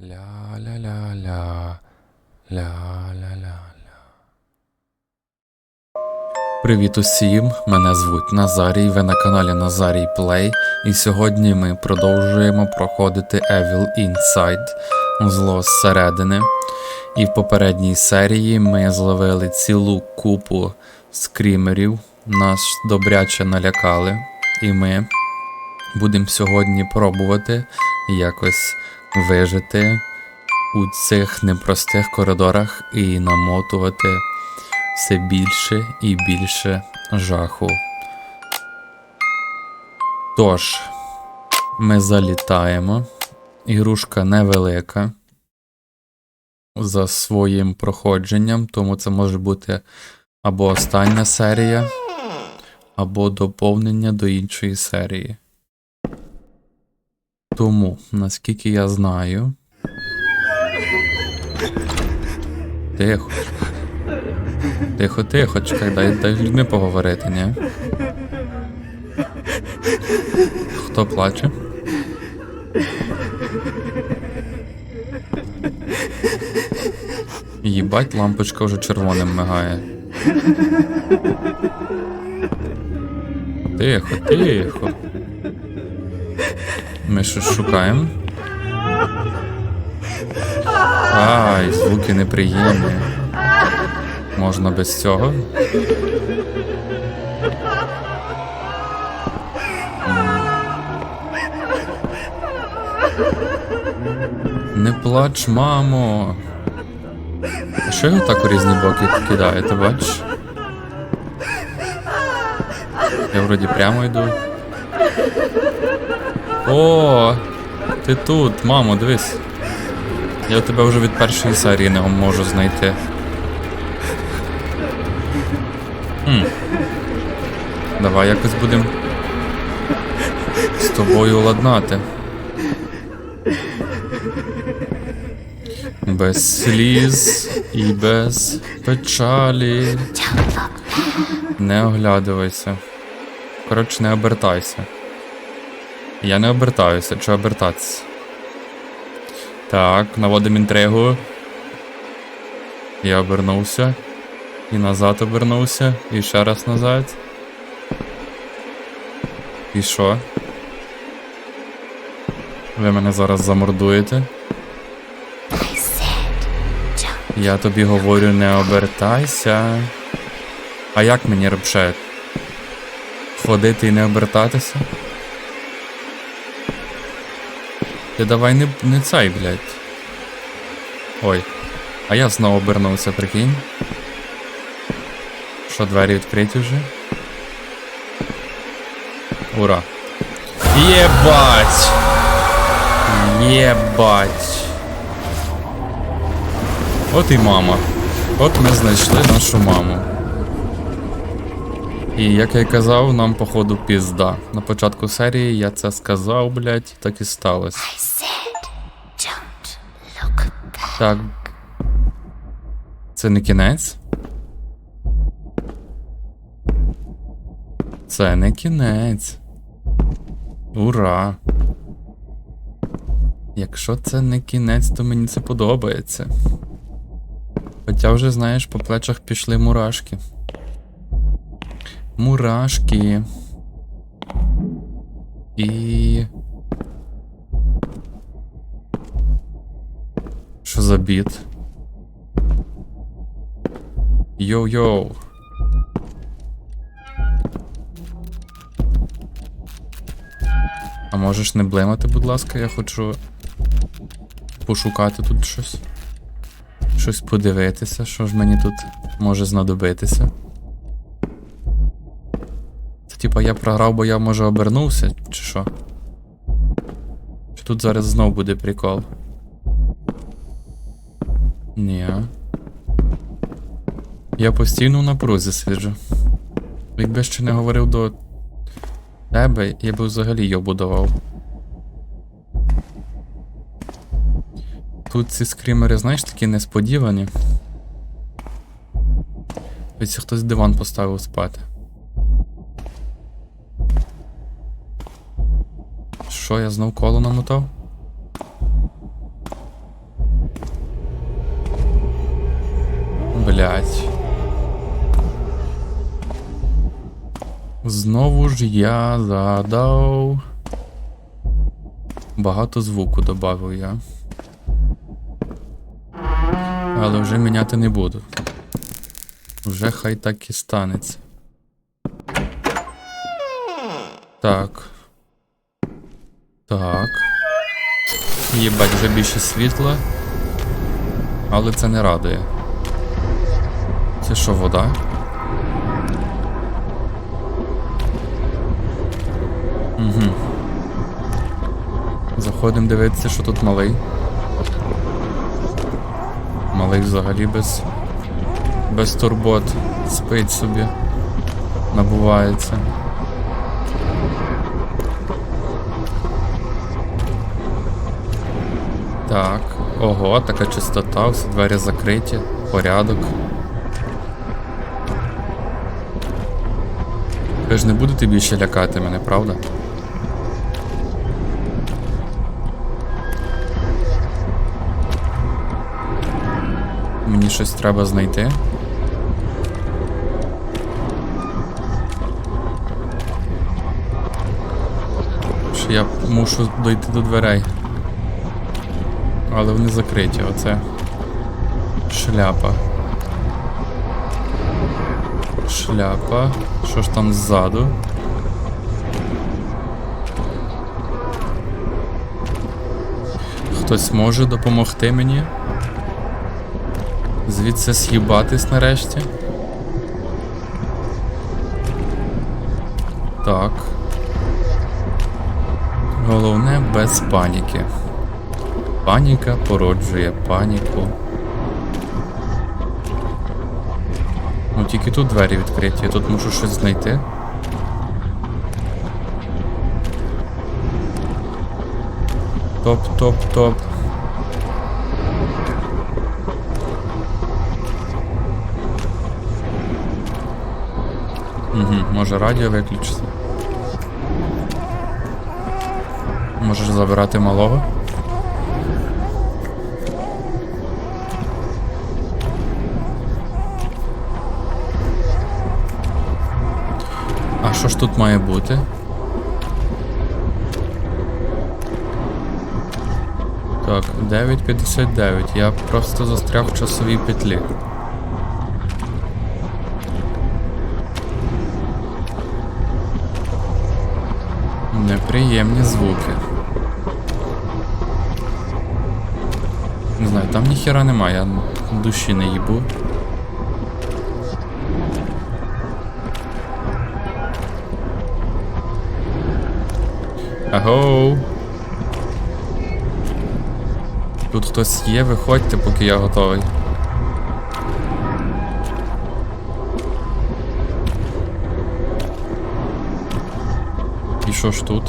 Ля-ля-ля-ля. Ля-ля-ля-ля. Привіт усім! Мене звуть Назарій, ви на каналі Назарій Плей, і сьогодні ми продовжуємо проходити Evil Inside зло зсередини. І в попередній серії ми зловили цілу купу скрімерів, нас добряче налякали, і ми будемо сьогодні пробувати якось вижити у цих непростих коридорах і намотувати все більше і більше жаху. Тож, ми залітаємо. Ігрушка невелика за своїм проходженням, тому це може бути або остання серія, або доповнення до іншої серії. Тому, наскільки я знаю. Тихо. Тихо, тихо, чекай, дай, дай людьми поговорити, ні? Хто плаче? Їбать, лампочка вже червоним мигає. Тихо, тихо. Ми щось шукаємо. Ай, звуки неприємні. Можна без цього. Не плач, мамо. А що його так у різні боки кидає, ти бачиш? Я вроді прямо йду. О, ти тут, мамо, дивись. Я тебе вже від першої серії не можу знайти. Хм. Давай якось будемо з тобою ладнати. Без сліз і без печалі. Не оглядувайся. Коротше, не обертайся. Я не обертаюся, чи обертатися? Так, наводимо інтригу. Я обернувся. І назад обернувся. І ще раз назад. І що? Ви мене зараз замордуєте? Я тобі говорю, не обертайся. А як мені репше? Ходити і не обертатися? Ти давай не, не цей, блядь. Ой. А я знову обернувся, прикинь. Що, двері відкриті вже? Ура. Єбать! Єбать! От і мама. От ми знайшли нашу маму. І як я й казав, нам походу пізда. На початку серії я це сказав, блять, так і сталося. Так. Це не кінець? Це не кінець. Ура! Якщо це не кінець, то мені це подобається. Хоча вже, знаєш, по плечах пішли мурашки. Мурашки. І. Що за біт? Йоу-йоу. А можеш не блимати, будь ласка, я хочу пошукати тут щось. Щось подивитися, що ж мені тут може знадобитися. Це типа я програв, бо я може обернувся, чи що? Чи тут зараз знов буде прикол? Ні. Я постійно в напрузі сиджу. Якби ще не говорив до тебе, я би взагалі його давав. Тут ці скрімери, знаєш, такі несподівані. Ось хтось диван поставив спати. Що, я знов коло намотав? Блять. Знову ж я задав. Багато звуку додав я. Але вже міняти не буду. Вже хай так і станеться. Так. Так. Єбать, вже більше світла. Але це не радує. Це що, вода? Угу. Заходимо дивитися, що тут малий. Малий взагалі без. без турбот. Спить собі. Набувається. Так. Ого, така чистота, всі двері закриті, порядок. Ж не будете більше лякати мене, правда? Мені щось треба знайти. Що я мушу дойти до дверей. Але вони закриті, оце. Шляпа. Шляпа. Що ж там ззаду? Хтось може допомогти мені? Звідси з'їбатись нарешті. Так. Головне без паніки. Паніка породжує паніку. Тільки тут двері відкриті, я тут мушу щось знайти. Топ, топ, топ. Угу, може радіо виключити. Можеш забирати малого? Що ж тут має бути? Так, 9.59. Я просто застряг в часовій петлі. Неприємні звуки. Не знаю, там ніхера немає, я душі не їбу. Агоу. Тут хтось є, виходьте, поки я готовий. І що ж тут?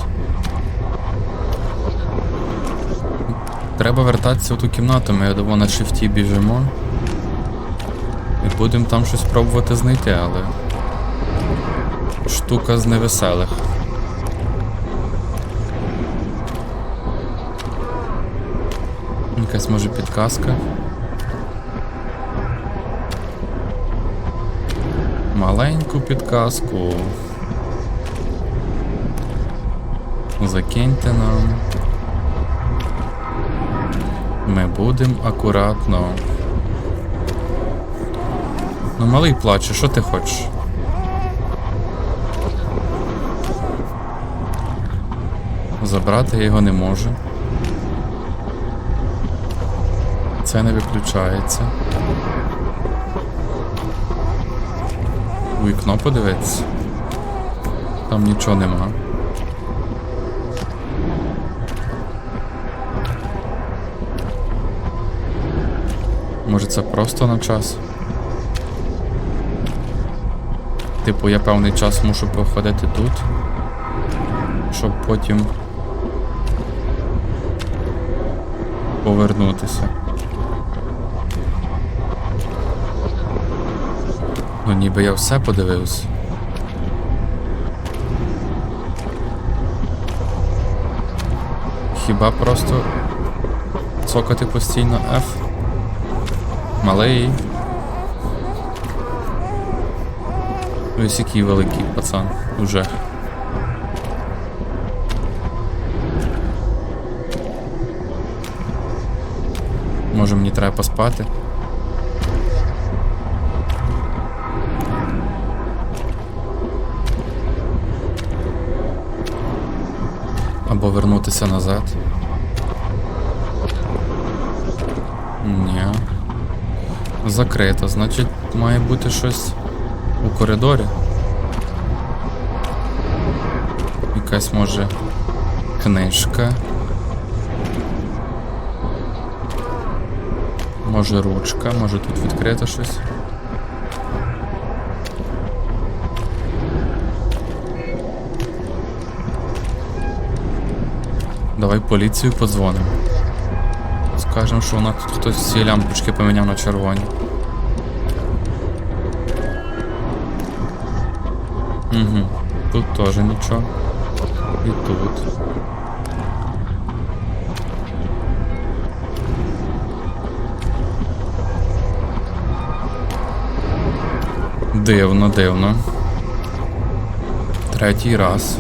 Треба вертатися в ту кімнату, ми йдемо на шифті біжимо. І будемо там щось пробувати знайти, але. Штука з невеселих. Якась може підказка. Маленьку підказку. Закиньте нам. Ми будемо акуратно. Ну, малий плаче, що ти хочеш? Забрати я його не можу. Це не виключається. У вікно подивитися. Там нічого нема. Може це просто на час? Типу, я певний час мушу походити тут, щоб потім повернутися. Ніби я все подивився. Хіба просто цокати постійно F? Малий. Ось який великий пацан уже. Може мені треба поспати? Або вернутися назад. Ні. Закрито, значить має бути щось у коридорі. Якась може книжка. Може ручка, може тут відкрито щось. Давай поліцію подзвонимо. Скажемо, що вона тут хтось всі лямпочки поміняв на червоні. Угу. Тут теж нічого. І тут. Дивно, дивно. Третій раз.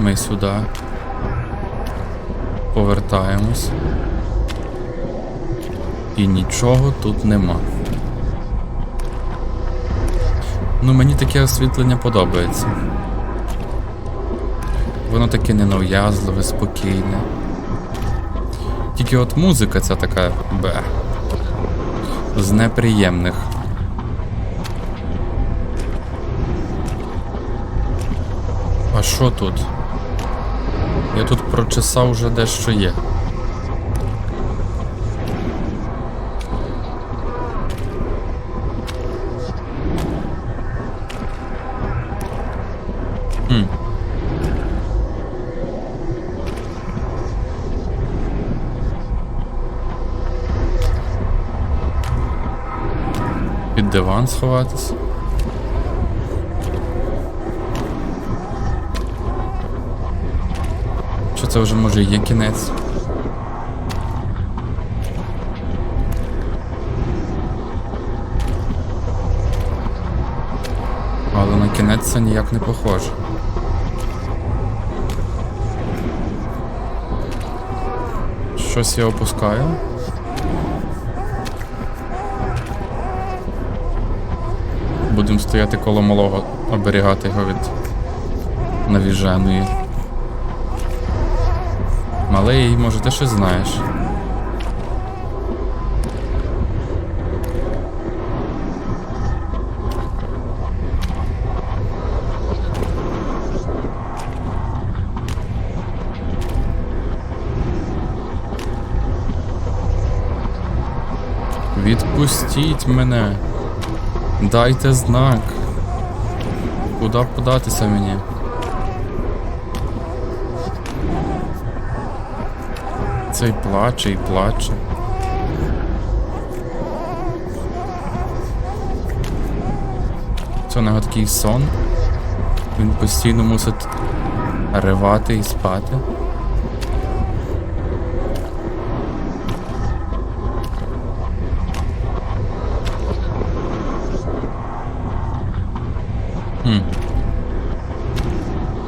Ми сюди. Повертаємось. І нічого тут нема. Ну, мені таке освітлення подобається. Воно таке ненав'язливе, спокійне. Тільки от музика ця така бе. З неприємних. А що тут? Я тут прочесав вже дещо є. Під диван сховатись. Це вже може є кінець? Але на кінець це ніяк не похоже. Щось я опускаю. Будемо стояти коло малого, оберігати його від навіженої. Малий, може, ти щось знаєш? Відпустіть мене. Дайте знак. Куди податися мені? Цей плаче і плаче. Це такий сон. Він постійно мусить ривати і спати. Хм.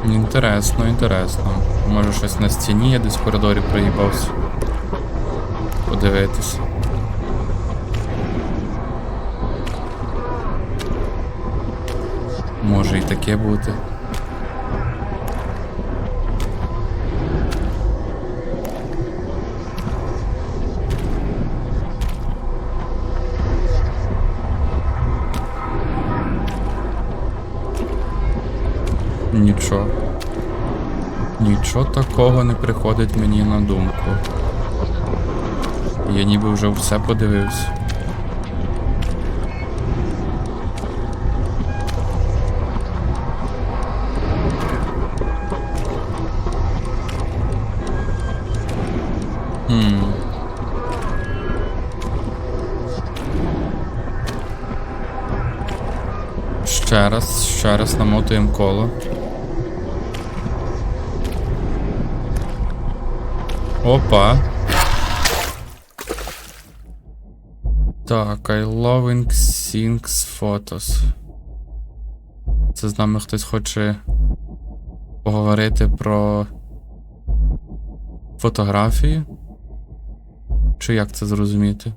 Інтересно, інтересно. Може щось на стіні я десь в коридорі проїбався. Подивитись. Може і таке бути. Нічого. Нічого такого не приходить мені на думку. Я ніби вже все подивився. Ще раз, ще раз намотуємо коло. Опа. Так, I loving things photos. Це з нами хтось хоче поговорити про фотографії? Чи як це зрозуміти?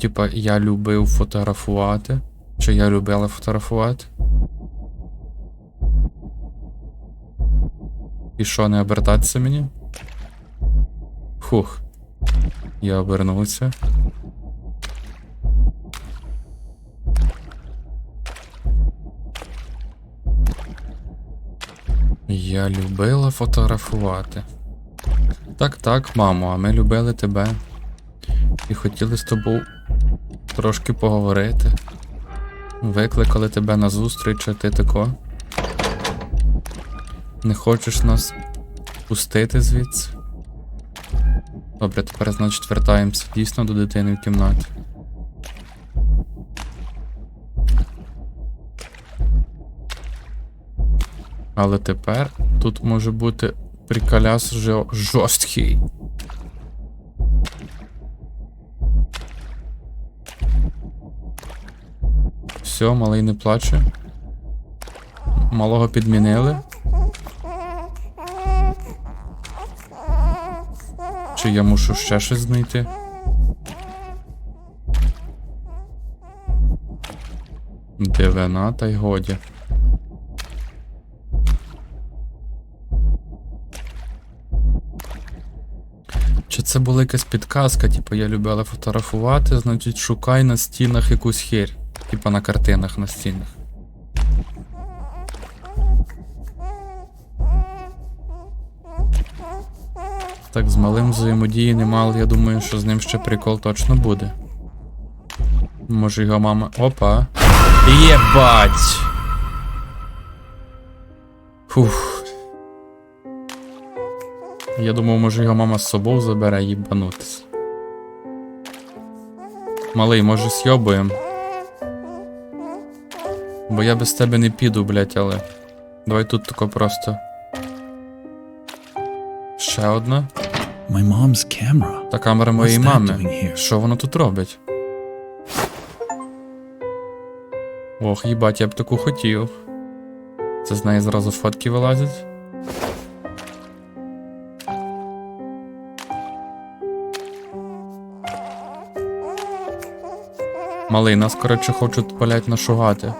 Типа, я любив фотографувати. Чи я любила фотографувати? І що, не обертатися мені? Хух. Я обернувся. Я любила фотографувати. Так, так, мамо, а ми любили тебе. І хотіли з тобою трошки поговорити. Викликали тебе на зустріч, а ти тако. Не хочеш нас пустити звідси? Добре, тепер, значить, вертаємося дійсно до дитини в кімнаті. Але тепер тут може бути приколяс жо- жорсткий. Все, малий не плаче. Малого підмінили. Чи я мушу ще щось знайти? Дивина, та й годі. Чи це була якась підказка, типу я любила фотографувати, значить шукай на стінах якусь херь. Типа на картинах на стінах. Так, з малим взаємодії не мало, я думаю, що з ним ще прикол точно буде. Може його мама. Опа. Єбать! Фух. Я думав, може його мама з собою забере їбанутись. Малий, може сьобуєм? Бо я без тебе не піду, блять, але. Давай тут тако просто. Ще одна. My mom's camera. Та камера моєї What's that мами. doing here? Що воно тут робить? Ох, їбать, я б таку хотів. Це з неї зразу фотки вилазять. Малий, нас, коротше, хочуть, блять, нашугати.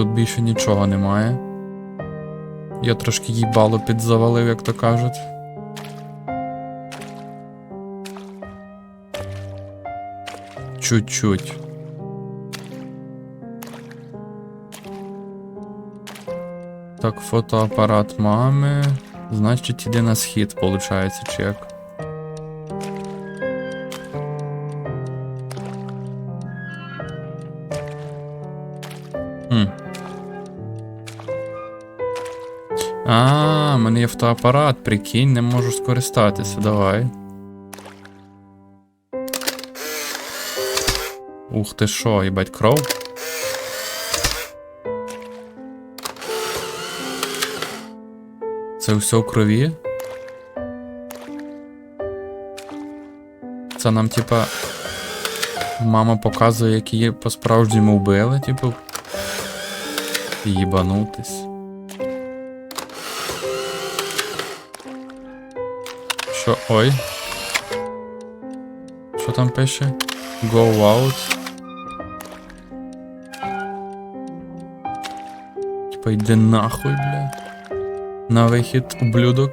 Тут більше нічого немає. Я трошки їбало підзавалив, як то кажуть. Чуть-чуть. Так, фотоапарат мами. Значить, іде на схід, виходить, чи А, в мене є фотоапарат, прикинь, не можу скористатися, давай. Ух ти що, їбать кров? Це все в крові? Це нам, типа. Мама показує, як її по-справжньому вбили, типу. Їбанутись. Ой. Що там пише? Go out. Типа йди нахуй, блядь. На вихід, ублюдок.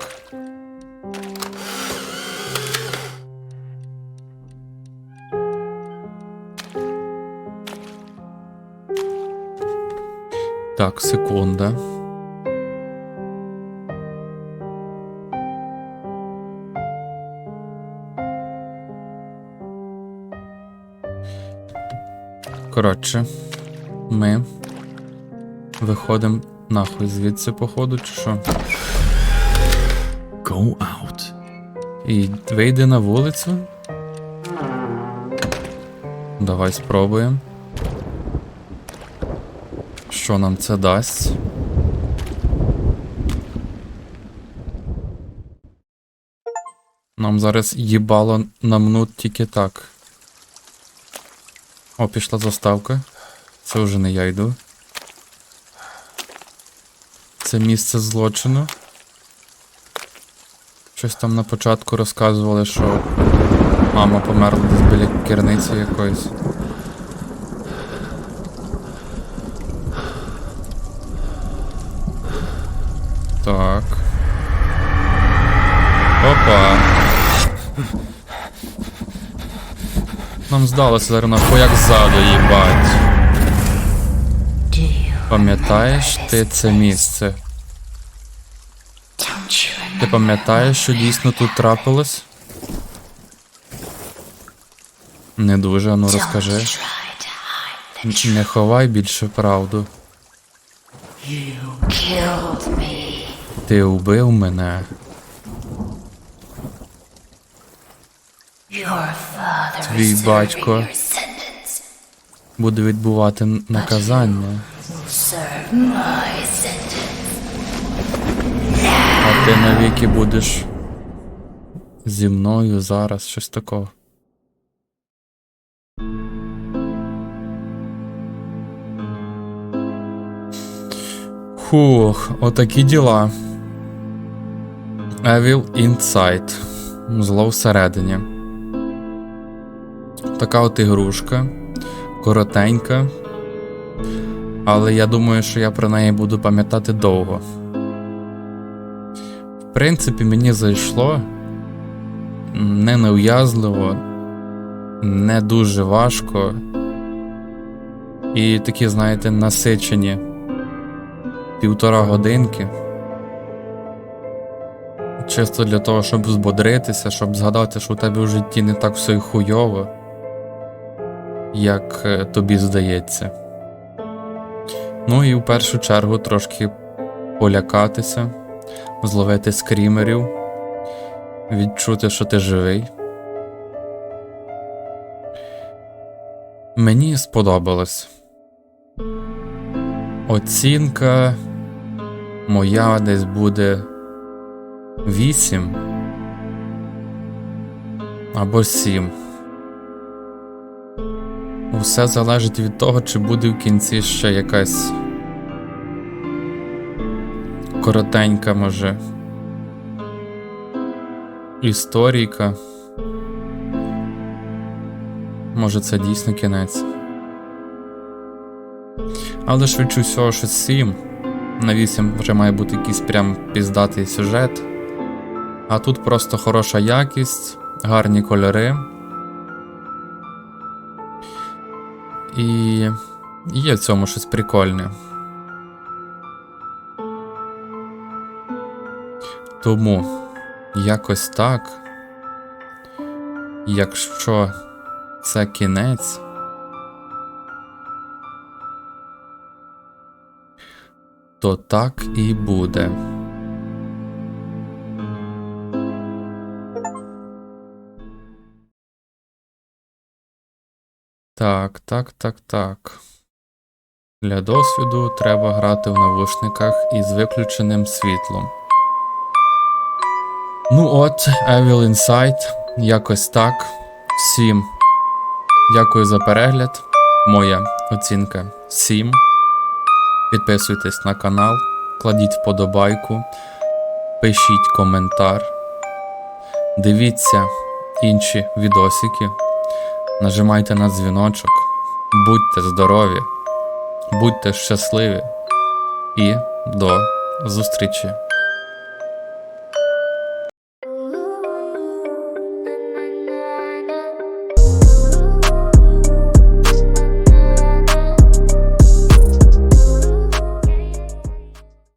Так, секунда. Коротше, ми виходимо нахуй звідси, походу, чи що? Go out. І вийди на вулицю. Давай спробуємо. Що нам це дасть? Нам зараз їбало намнуть тільки так. О, пішла заставка. Це вже не я йду. Це місце злочину. Щось там на початку розказували, що мама померла десь біля керниці якоїсь. Так. Опа. Нам здалося зараз нахуй як ззаду, їбать. Пам'ятаєш ти це місце? Ти пам'ятаєш, що дійсно тут трапилось? Не дуже, а ну розкажи. Не ховай більше правду. Ти убив мене. Твій батько буде відбувати наказання, а ти навіки будеш зі мною зараз, щось такого. Фух, отакі діла. Evil Inside. Зло всередині. Така от ігрушка. Коротенька. Але я думаю, що я про неї буду пам'ятати довго. В принципі, мені зайшло не неув'язливо, не дуже важко. І такі, знаєте, насичені півтора годинки. Чисто для того, щоб збодритися, щоб згадати, що у тебе в житті не так все й хуйово, як е, тобі здається. Ну і в першу чергу трошки полякатися, зловити скрімерів, відчути, що ти живий. Мені сподобалось. Оцінка моя десь буде 8 або 7. Усе залежить від того, чи буде в кінці ще якась коротенька, може. Історійка. Може, це дійсно кінець. Але швидше всього, що 7. На 8 вже має бути якийсь прям піздатий сюжет. А тут просто хороша якість, гарні кольори. І є в цьому щось прикольне. Тому якось так. Якщо це кінець. То так і буде. Так, так, так, так. Для досвіду треба грати в навушниках із виключеним світлом. Ну от, Evil Insight, якось так. Всім дякую за перегляд. Моя оцінка 7. Підписуйтесь на канал, кладіть вподобайку, пишіть коментар, дивіться інші відосики, нажимайте на дзвіночок, будьте здорові, будьте щасливі. І до зустрічі!